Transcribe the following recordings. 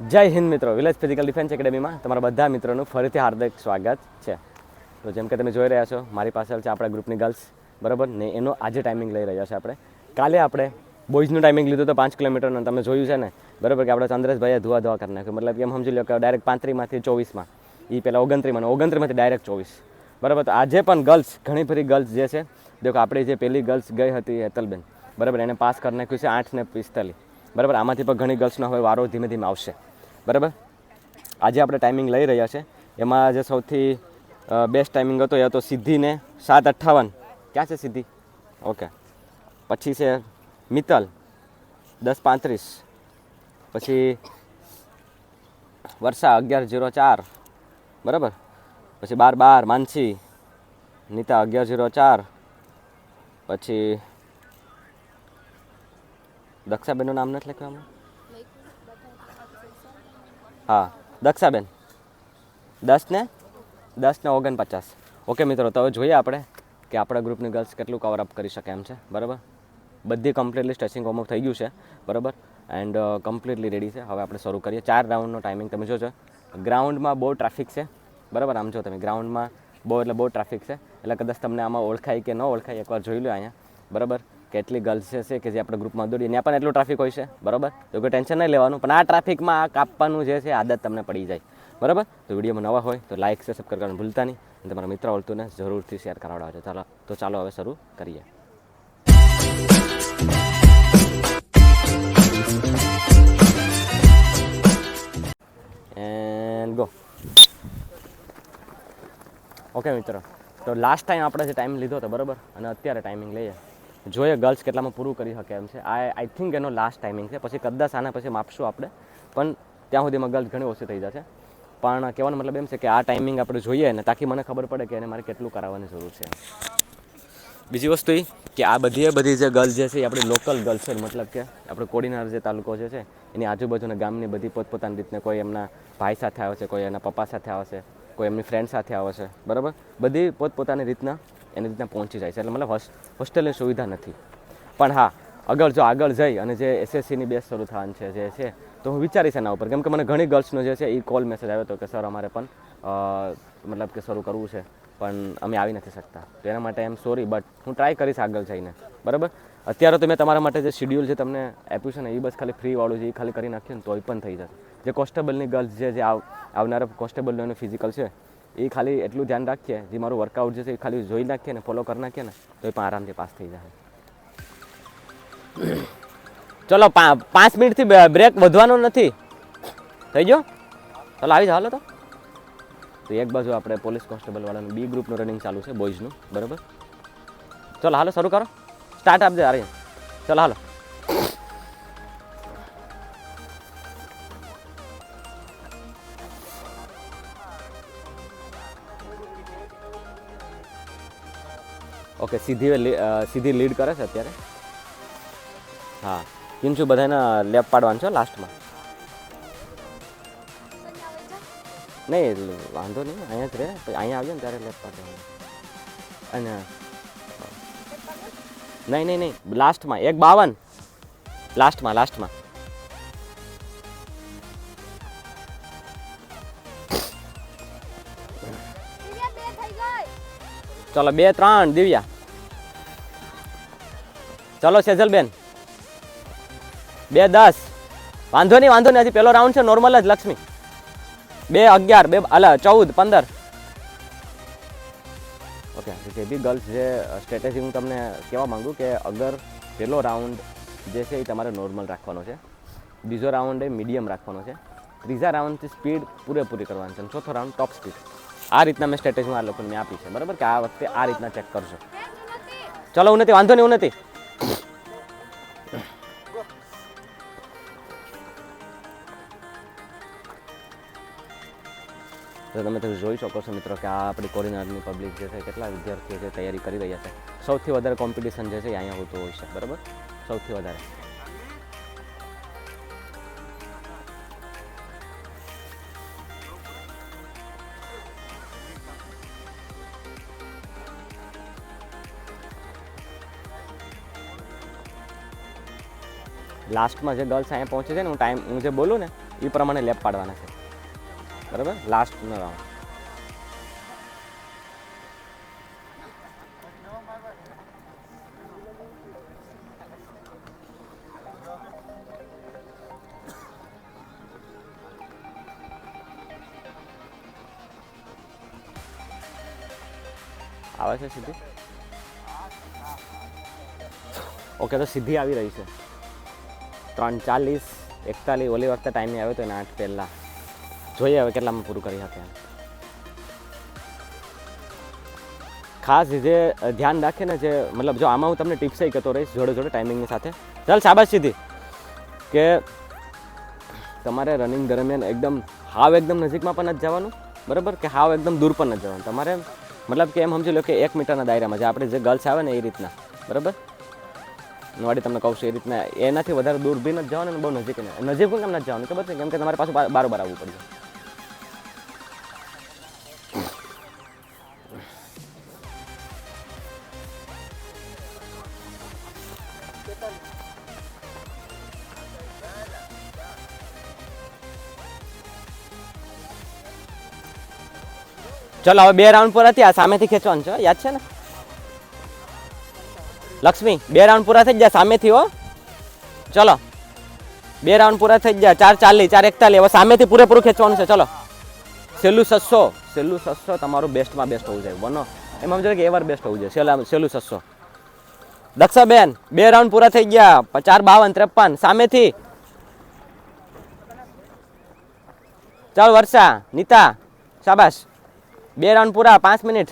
જય હિન્દ મિત્રો, village physical defence એકેડેમીમાં તમારા બધા મિત્રોનું ફરીથી હાર્દિક સ્વાગત છે. તો જેમ કે તમે જોઈ રહ્યા છો, મારી પાછળ છે આપણા ગ્રુપની ગર્લ્સ, બરાબર? ને એનો આજે ટાઈમિંગ લઈ રહ્યા છે આપણે. કાલે આપણે બોયઝનું ટાઈમિંગ લીધું તો પાંચ કિલોમીટરનું તમે જોયું છે ને? બરાબર કે આપણે ચંદ્રેશભાઈએ ધોવા ધોવા કરી નાખ્યું. મતલબ એમ સમજી લો કે ડાયરેક્ટ પાંત્રીમાંથી ચોવીસમાં. એ પહેલાં ઓગણત્રીમાં ઓગણત્રીમાંથી ડાયરેક્ટ ચોવીસ. બરાબર? તો આજે પણ ગર્લ્સ, ઘણી બધી ગર્લ્સ જે છે, દેખો, આપણી જે પેલી ગર્લ્સ ગઈ હતી હેતલબેન. બરાબર? એને પાસ કરી નાખ્યું છે આઠ ને પિસ્તાલીસ. બરાબર? આમાંથી પણ ઘણી ગર્લ્સનો હવે વારો ધીમે ધીમે આવશે. બરાબર? આજે આપણે ટાઈમિંગ લઈ રહ્યા છે. એમાં જે સૌથી બેસ્ટ ટાઈમિંગ હતો, એ હતો સિદ્ધિને સાત અઠ્ઠાવન. ક્યાં છે સિદ્ધિ? ઓકે. પછી છે મિત્તલ, દસ પાંત્રીસ. પછી વર્ષા, અગિયાર જીરો ચાર. બરાબર? પછી બાર બાર, માનસી, નીતા, અગિયાર જીરો ચાર. પછી દક્ષાબેનનું નામ નથી લખવામાં? હા, દક્ષાબેન. દસ ને દસ ને ઓગણપચાસ. ઓકે મિત્રો, તો હવે જોઈએ આપણે કે આપણા ગ્રુપની ગર્લ્સ કેટલું કવર અપ કરી શકે એમ છે. બરાબર? બધી કમ્પ્લીટલી સ્ટ્રેચિંગ વોર્મઅપ થઈ ગયું છે. બરાબર? એન્ડ કમ્પ્લીટલી રેડી છે. હવે આપણે શરૂ કરીએ. ચાર રાઉન્ડનો ટાઈમિંગ તમે જોજો. ગ્રાઉન્ડમાં બહુ ટ્રાફિક છે. બરાબર? આમ જો તમે. ગ્રાઉન્ડમાં બહુ એટલે બહુ ટ્રાફિક છે. એટલે કદાચ તમને આમાં ઓળખાય કે ન ઓળખાય, એકવાર જોઈ લો અહીંયા. બરાબર? કેટલી ગર્લ્સ છે કે જે આપણે ગ્રુપમાં દોડીએ. ત્યાં પણ એટલું ટ્રાફિક હોય છે, બરાબર? તો કોઈ ટેન્શન નહીં લેવાનું. પણ આ ટ્રાફિકમાં આ કાપવાનું જે છે, આદત તમને પડી જાય. બરાબર? તો વિડીયોમાં નવા હોય તો લાઇક છે સબસ્ક્રાઈબ કરવાનું ભૂલતા નહીં. અને તમારા મિત્ર ઓળતુને જરૂરથી શેર કરાવડાવજો. ચાલો, તો ચાલો હવે શરૂ કરીએ. એન્ડ ગો ઓકે મિત્રો. તો લાસ્ટ ટાઈમ આપણે જે ટાઈમ લીધો હતો, બરાબર? અને અત્યારે ટાઈમિંગ લઈએ. જોઈએ ગર્લ્સ કેટલામાં પૂરું કરી શકે એમ છે. આ આઈ થિંક એનો લાસ્ટ ટાઈમિંગ છે. પછી કદાચ આના પછી માપશું આપણે. પણ ત્યાં સુધીમાં ગર્લ્સ ઘણી ઓછી થઈ જશે. પણ કહેવાનો મતલબ એમ છે કે આ ટાઈમિંગ આપણે જોઈએ ને તાકી મને ખબર પડે કે એને મારે કેટલું કરાવવાની જરૂર છે. બીજી વસ્તુ એ કે આ બધી બધી જે ગર્લ્સ જે છે એ આપણી લોકલ ગર્લ્સ છે. મતલબ કે આપણે કોડીનાર જે તાલુકો જે છે, એની આજુબાજુના ગામની બધી પોતપોતાની રીતને કોઈ એમના ભાઈ સાથે આવે છે, કોઈ એના પપ્પા સાથે આવે છે, કોઈ એમની ફ્રેન્ડ સાથે આવે છે. બરાબર? બધી પોતપોતાની રીતના એની રીતના પહોંચી જાય છે. એટલે મતલબ હોસ્ટેલની સુવિધા નથી. પણ હા, અગર જો આગળ જઈ અને જે એસએસસીની બેસ શરૂ થવાની છે, જે છે, તો હું વિચારીશ એના ઉપર. કેમ કે મને ઘણી ગર્લ્સનો જે છે, એ કોલ મેસેજ આવ્યો હતો કે સર અમારે પણ મતલબ કે શરૂ કરવું છે, પણ અમે આવી નથી શકતા. તો એના માટે એમ સોરી બટ હું ટ્રાય કરીશ આગળ જઈને. બરાબર? અત્યારે તો મેં તમારા માટે જે શેડ્યુલ જે તમને આપ્યું છે ને, એ બસ ખાલી ફ્રીવાળું છે, એ ખાલી કરી નાખ્યું ને, તોય પણ થઈ જશે. જે કોન્સ્ટેબલની ગર્લ્સ જે જે આવ, આવનારા કોન્સ્ટેબલનું એનું ફિઝિકલ છે એ ખાલી એટલું ધ્યાન રાખીએ. જે મારું વર્કઆઉટ જે છે એ ખાલી જોઈ નાખીએ ને ફોલો કરી નાખીએ ને, તો એ પણ આરામથી પાસ થઈ જાય. ચલો પાંચ મિનિટથી બ્રેક વધવાનો નથી. થઈ ગયો? ચાલો, આવી જાઓ તો. તો એક બાજુ આપણે પોલીસ કોન્સ્ટેબલવાળાનું બી ગ્રુપનું રનિંગ ચાલુ છે બોયઝનું બરાબર? ચલો, હાલો, શરૂ કરો. સ્ટાર્ટ આપજે અરે ચલો, હાલો. ઓકે સીધી સીધી લીડ કરે છે અત્યારે? હા. કિંચુ બધાને લેપ પાડવાનું છે લાસ્ટમાં? નહીં વાંધો નહીં અહીંયા જ રહે. પછી અહીંયા આવજો ને ત્યારે લેપ પાડવાનું. અને નહીં નહીં નહીં લાસ્ટમાં એક બાવન. લાસ્ટમાં લાસ્ટમાં. ચલો બે ત્રણ દિવ્યા. ચલો સેજલબેન. બે દસ. વાંધો નહીં વાંધો નહીં હજી પહેલો રાઉન્ડ છે નોર્મલ જ લક્ષ્મી. બે અગિયાર બે અલા ચૌદ પંદર. ઓકે જે બી ગર્લ્સ જે સ્ટ્રેટેજી હું તમને કહેવા માગું કે અગર પહેલો રાઉન્ડ જે છે એ તમારે નોર્મલ રાખવાનો છે બીજો રાઉન્ડ એ મીડિયમ રાખવાનો છે ત્રીજા રાઉન્ડથી સ્પીડ પૂરેપૂરી કરવાની છે અને ચોથો રાઉન્ડ ટોપ સ્પીડ આ રીતના મેં સ્ટ્રેટેજી આ લોકોને મેં આપી છે બરાબર? કે આ વખતે આ રીતના ચેક કરજો. ચલો ઉન્નતિ વાંધો નહીં ઉન્નતિ. તો તમે તમે જોઈ શકો છો મિત્રો કે આ આપણી કોરિનારની પબ્લિક જે છે, કેટલા વિદ્યાર્થીઓ છે, તૈયારી કરી રહ્યા છે. સૌથી વધારે કોમ્પિટિશન જે છે અહીંયા હોતું હોય છે, બરાબર? સૌથી વધારે. લાસ્ટમાં જે ગર્લ્સ અહીંયા પહોંચે છે ને, હું ટાઈમ હું જે બોલું ને, એ પ્રમાણે લેપ પાડવાના છે. બરાબર? લાસ્ટનો રાઉન્ડ આવે છે સીધી? ઓકે તો સીધી આવી રહી છે. ત્રણ ચાલીસ, એકતાલીસ ઓલી વખતે ટાઈમે આવ્યો તો એના આઠ પહેલાં. જોઈએ હવે કેટલામાં પૂરું કરી શકે ખાસ જે ધ્યાન રાખે ને જે, મતલબ જો આમાં હું તમને ટિપ્સ એ કહેતો રહીશ જોડે જોડે ટાઈમિંગની સાથે. ચાલ શાબાશ સીધી કે તમારે રનિંગ દરમિયાન એકદમ હાવ એકદમ નજીકમાં પણ નથી જવાનું, બરાબર? કે હાવ એકદમ દૂર પણ નથી જવાનું. તમારે મતલબ કે એમ સમજી લો કે એક મીટરના દાયરામાં જે આપણે જે ગર્લ્સ આવે ને એ રીતના, બરાબર? વાડી તમને કહું છું એ રીતના. એનાથી વધારે દૂર બી નથી જવાનું અને બહુ નજીક નજીક પણ કેમ નથી જવાનું? ખબર છે કેમ કે તમારે પાછું બાર- બારોબાર આવવું પડશે. ચલો, હવે બે રાઉન્ડ હતી આ સામેથી ખેંચવાનું છે. યાદ છે ને? લક્ષ્મી, બે રાઉન્ડ પૂરા થઈ ગયા સામેથી હો. ચલો. બે રાઉન્ડ પૂરા થઈ ગયા. ચાર ચાલી, ચાર એકતાલી. હવે સામેથી પૂરેપૂરું ખેંચવાનું છે. ચલો. છેલ્લું સસ્સો છેલ્લું સસ્સો તમારું બેસ્ટમાં બેસ્ટ હોવું જોઈએ. વનો એમાં જોઈએ કે એવર બેસ્ટ હોવું જોઈએ. સેલા સેલું સસ્સો દક્ષાબેન, બે રાઉન્ડ પૂરા થઈ ગયા. ચાર બાવન, ત્રેપન. સામેથી. ચાલ, વર્ષા, નીતા, શાબાશ. બે રાઉન્ડ પૂરા. પાંચ મિનિટ.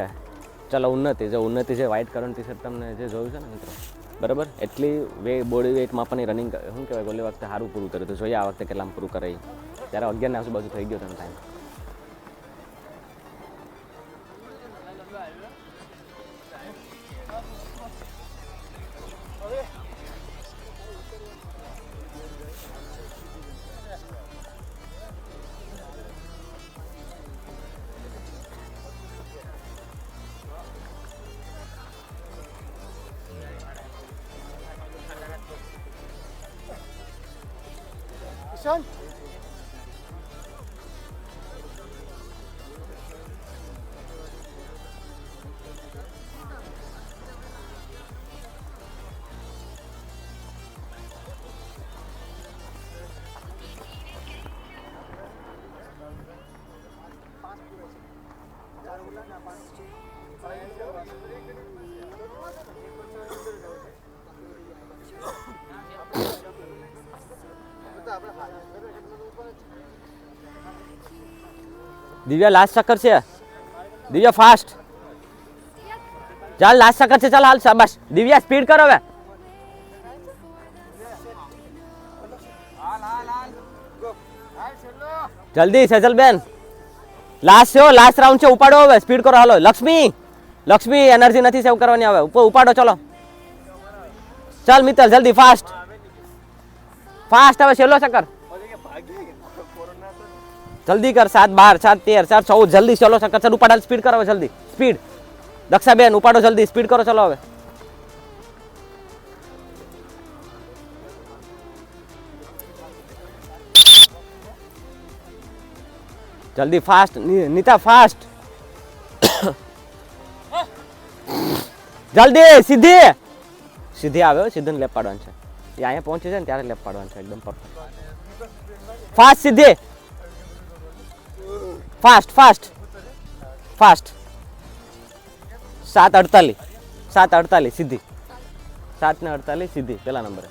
ઓકે ચાલો ઉન્નતિ, જો ઉન્નતિ છે વ્હાઇટ કલર ટી શર્ટ તમને જે જોયું છે ને મિત્રો, બરાબર? એટલી વે બોડી વેઇટમાં પણ રનિંગ શું કહેવાય ગોલી વખતે સારું પૂરું કર્યું તો જોઈએ આ વખતે કેટલામાં પૂરું કરે ત્યારે અગિયારની આજુબાજુ થઈ ગયો તેનો ટાઈમ Sen? દિવ્યા લાસ્ટ ચક્કર છે દિવ્યા ફાસ્ટ ચાલ લાસ્ટ ચક્કર છે ચાલ હાલ શાબાશ દિવ્યા સ્પીડ કરો હવે જલ્દી સેજલ બેન લાસ્ટ છે લાસ્ટ રાઉન્ડ છે ઉપાડો હવે સ્પીડ કરો હાલો લક્ષ્મી લક્ષ્મી એનર્જી નથી સેવ કરવાની હવે ઉપર ઉપાડો ચલો ચાલ મિત્ર જલ્દી ફાસ્ટ ફાસ્ટ હવે છેલ્લો ચક્કર. જલ્દી કર સાત બાર સાત તેર સાત ચૌદ જલ્દી ચલો ચક્કર. સર ઉપાડો સ્પીડ કરો જલ્દી. સ્પીડ દક્ષાબેન ઉપાડો જલ્દી. સ્પીડ કરો ચલો હવે. જલ્દી ફાસ્ટ નીતા ફાસ્ટ જલ્દી સીધી. સીધી આવે હો, લેપાડવાનું લેપ પાડવાનું છે. અહીંયા પહોંચે છે ને ત્યારે લેફ્ટ પાડવાનું છે એકદમ પરફેક્ટ ફાસ્ટ સીધી. ફાસ્ટ ફાસ્ટ ફાસ્ટ સાત અડતાલીસ. સાત અડતાલીસ, સીધી. સાત ને અડતાલીસ, સીધી. પેલા નંબરે.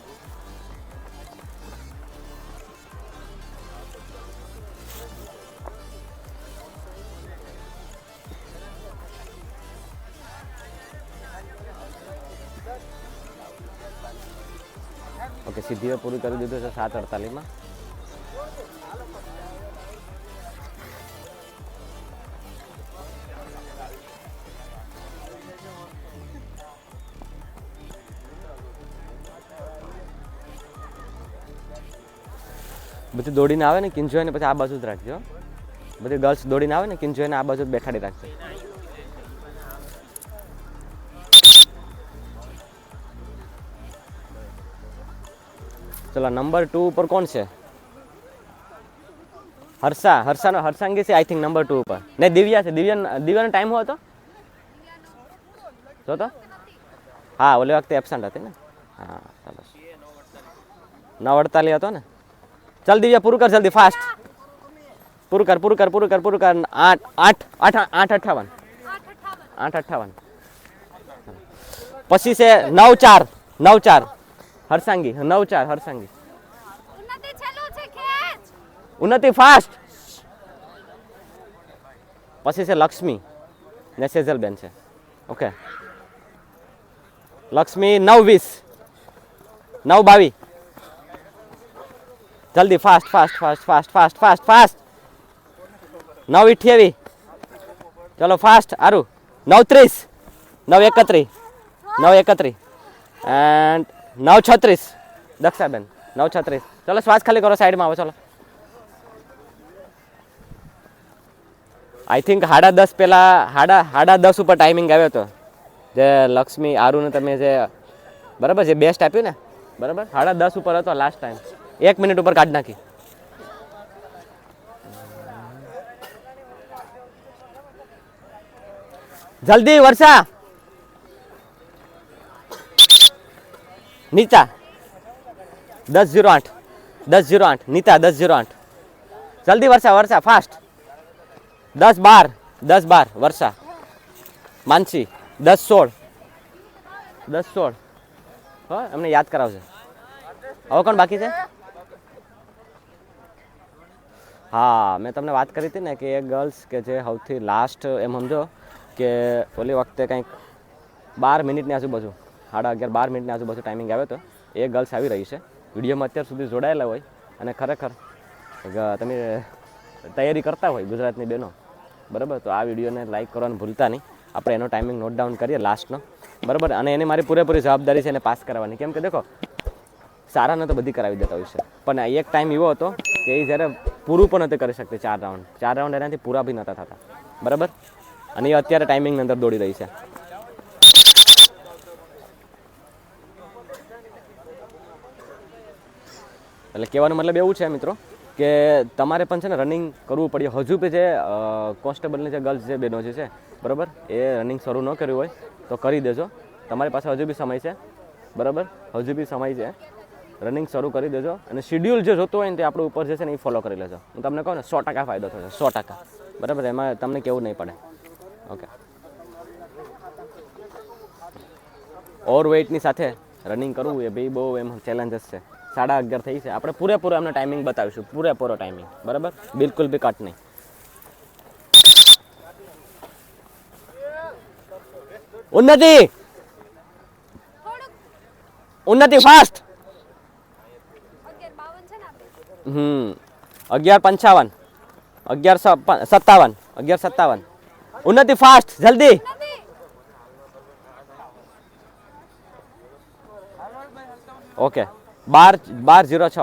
કે સિદ્ધિએ પૂરી કરી દીધું છે સાત અડતાલીસમાં. બધી દોડીને આવે ને કિંજોઈને પછી આ બાજુ જ રાખજો. બધી ગર્લ્સ દોડીને આવે ને કિંજોઈને આ બાજુ જ બેઠાડી રાખજો. ચલો નંબર ટુ ઉપર કોણ છે હર્ષા હર્ષાનો હર્ષાંગી છે આઈ થિંક નંબર ટુ ઉપર ને દિવ્યા છે દિવ્યા દિવ્યાનો ટાઈમ હતો જો તો હા ઓલી વખતે એબસન્ટ હતી ને હા ચાલો નવ અડતાલીસ હતો ને ચાલ દિવ્યા પૂરું કર જલ્દી ફાસ્ટ પૂરું કર પૂરું કર પૂરું કર પૂરું કર આઠ આઠ આઠ આઠ અઠાવન આઠ અઠાવન પછી છે નવ ચાર નવ ચાર હરસાંગી નવ ચાર હરસાંગી. ઉન્નતિ ફાસ્ટ! પછી છે લક્ષ્મી ને સેજલબેન છે. ઓકે. લક્ષ્મી નવ વીસ. નવ બાવીસ જલ્દી fast fast fast fast fast fast fast! નવ અઠ્યાવીસ ચલો ફાસ્ટ આરું નવ ત્રીસ. નવ એકત્રીસ નવ એકત્રીસ એન્ડ નવ છત્રીસ દક્ષાબેન નવ છત્રીસ ચલો, શ્વાસ ખાલી કરો સાઈડમાં આવો, ચલો. આઈ થિંક સાડા દસ પહેલાં સાડા સાડા દસ ઉપર ટાઈમિંગ આવ્યો હતો જે લક્ષ્મી, આરુને તમે જે, બરાબર જે બેસ્ટ આપ્યું ને? બરાબર? સાડા દસ ઉપર હતો લાસ્ટ ટાઈમ એક મિનિટ ઉપર કાઢી નાખી. જલ્દી, વર્ષા! નીચા દસ જીરો આઠ, દસ જીરો આઠ, નીતા, દસ જીરો આઠ. જલ્દી વર્ષા વર્ષા ફાસ્ટ દસ બાર દસ બાર, વર્ષા. માનસી, દસ સોળ. દસ સોળ. હો એમને યાદ કરાવશે હવે કોણ બાકી છે? હા, મેં તમને વાત કરી હતી ને કે એ ગર્લ્સ કે જે સૌથી લાસ્ટ એમ સમજો કે ઓલી વખતે કંઈક બાર મિનિટની આજુબાજુ. સાડા અગિયાર, બાર મિનિટની આજુબાજુ ટાઈમિંગ આવ્યો હતો એ ગર્લ્સ આવી રહી છે. વિડીયોમાં અત્યાર સુધી જોડાયેલા હોય અને ખરેખર તમે તૈયારી કરતા હોય ગુજરાતની બહેનો, બરાબર? તો આ વિડીયોને લાઇક કરવાનું ભૂલતા નહીં. આપણે એનો ટાઈમિંગ નોટ ડાઉન કરીએ લાસ્ટનો બરાબર? અને એની મારી પૂરેપૂરી જવાબદારી છે એને પાસ કરાવવાની કેમ કે દેખો, સારાને તો બધી કરાવી દેતા હોય છે. પણ એક ટાઈમ એવો હતો કે એ જ્યારે પૂરું પણ નથી કરી શકતી, ચાર રાઉન્ડ ચાર રાઉન્ડ એનાથી પૂરા બી નહોતા થતા. બરાબર? અને એ અત્યારે ટાઈમિંગની અંદર દોડી રહી છે. એટલે કહેવાનો મતલબ એવું છે મિત્રો કે તમારે પણ છે ને રનિંગ કરવું પડે. હજુ બી જે કોન્સ્ટેબલની જે ગર્લ્સ જે બહેનો જે છે, બરાબર, એ રનિંગ શરૂ ન કર્યું હોય તો કરી દેજો. તમારી પાસે હજુ બી સમય છે, બરાબર? હજુ બી સમય છે. રનિંગ શરૂ કરી દેજો અને શિડ્યુલ જે જોતો હોય ને તે આપણે ઉપર જે છે ને એ ફોલો કરી લેજો. હું તમને કહું ને, સો ટકા ફાયદો થશે, સો ટકા. બરાબર? એમાં તમને કેવું નહીં પડે. ઓકે ઓવર વેઇટની સાથે રનિંગ કરવું એ બી બહુ એમ ચેલેન્જીસ છે. સાડા અગિયાર થઈ છે આપણે પૂરેપૂરો એમને ટાઈમિંગ બતાવીશું પૂરેપૂરો ટાઈમિંગ બરાબર બિલકુલ બી કટ નહીં ઉન્નતિ ઉન્નતિ ફાસ્ટ અગિયાર બાવન છે ને આપણે હમ અગિયાર પંચાવન અગિયાર સ- પ- સત્તાવન અગિયાર સત્તાવન ઉન્નતિ ફાસ્ટ જલ્દી નથી ઓકે બાર બાર જીરો છ.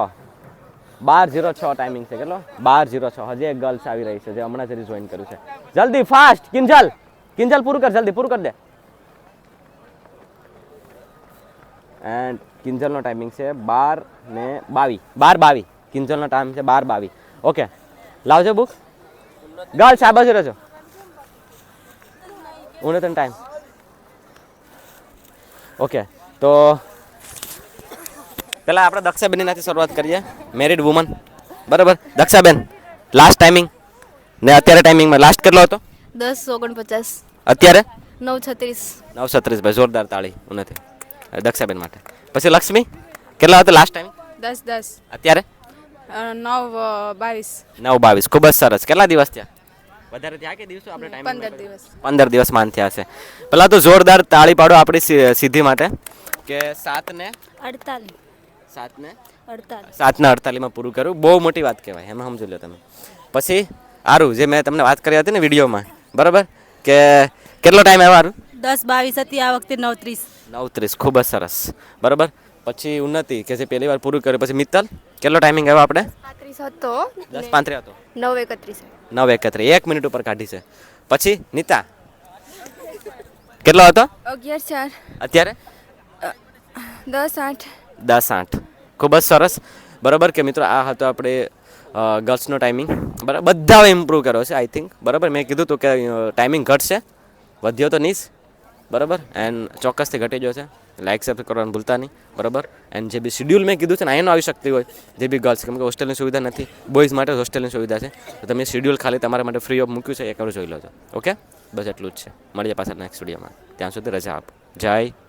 બાર જીરો છ ટાઈમિંગ છે, કેટલો? બાર જીરો છ. હજી એક ગર્લ્સ આવી રહી છે, જે હમણાં જરી જોઈન કર્યું છે. જલ્દી ફાસ્ટ કિંજલ. કિંજલ, પૂરું કર, જલ્દી, પૂરું કર દે. એન્ડ કિંજલનો ટાઈમિંગ છે બાર ને બાવીસ બાર બાવીસ કિંજલનો ટાઈમ છે બાર બાવીસ ઓકે લાવજો બુક ગર્લ્સ આ બાજુ રહેજો. ઉને તને ટાઈમ ઓકે તો પહેલાં આપણે દક્ષાબેનનાથી શરૂઆત કરીએ. મેરિડ વુમન બરાબર? દક્ષાબેન લાસ્ટ ટાઈમિંગ ને અત્યારે ટાઈમિંગમાં લાસ્ટ કેટલો હતો? દસ ઓગણપચાસ. અત્યારે? નવ છત્રીસ. નવ છત્રીસ. ભાઈ જોરદાર તાળી ઉનેથી. દક્ષાબેન માટે. પછી લક્ષ્મી? કેટલા હતો લાસ્ટ ટાઈમ દસ દસ. અત્યારે? નવ બાવીસ. નવ બાવીસ. ખૂબ જ સરસ. કેટલા દિવસ થયા? વધારે થયા કે દિવસો આપણે ટાઈમ પંદર દિવસ. પંદર દિવસ માન થયા છે. પહેલાં તો જોરદાર તાળી પાડો આપણી સિદ્ધિ માટે. કે સાત ને અડતાલીસ. સાત ને અડતાલીસ. સાતના અડતાલીસમાં પૂરું કર્યું બહુ મોટી વાત કહેવાય એમાં સમજી લો તમે. પછી આરું જે મેં તમને વાત કરી હતી ને વિડીયોમાં બરાબર? કે કેટલો ટાઈમ આવ્યો આરું? દસ બાવીસ હતી આ વખતે નવ ત્રીસ નવ ત્રીસ ખૂબ જ સરસ. બરાબર? પછી ઉન્નતિ કે જે પહેલી વાર પૂરું કર્યું પછી મિત્તલ કેટલો ટાઈમિંગ આવ્યો આપણે? પાંત્રીસ હતો. દસ પાંત્રીસ હતો. નવ એકત્રીસ. નવ એકત્રીસ એક મિનિટ ઉપર કાઢી છે. પછી નીતા કેટલો હતો? અગિયાર ચાર. અત્યારે? દસ આઠ. દસ આઠ. ખૂબ જ સરસ. બરાબર કે મિત્રો, આ હતો આપણે ગર્લ્સનો ટાઈમિંગ બરાબર બધા ઇમ્પ્રૂવ કર્યો છે આઈ થિંક બરાબર? મેં કીધું હતું કે ટાઈમિંગ ઘટશે. વધ્યો તો નહીં બરાબર? એન્ડ ચોક્કસથી ઘટી ગયો છે. લાઇક સબસ્ક્રાઈબ કરવાનું ભૂલતા નહીં. બરાબર? એન્ડ જે બી શેડ્યુલ મેં કીધું છે ને અહીંનો આવી શકતી હોય. જે બી ગર્લ્સ કેમ કે હોસ્ટેલની સુવિધા નથી. બોયઝ માટે હોસ્ટેલની સુવિધા છે. તો તમે શેડ્યુલ ખાલી તમારા માટે ફ્રી ઓફ મૂક્યું છે એ કરો જોઈ લો છો ઓકે બસ એટલું જ છે. મળીએ પાછા નેક્સ્ટ વિડીયોમાં ત્યાં સુધી રજા આપો. જય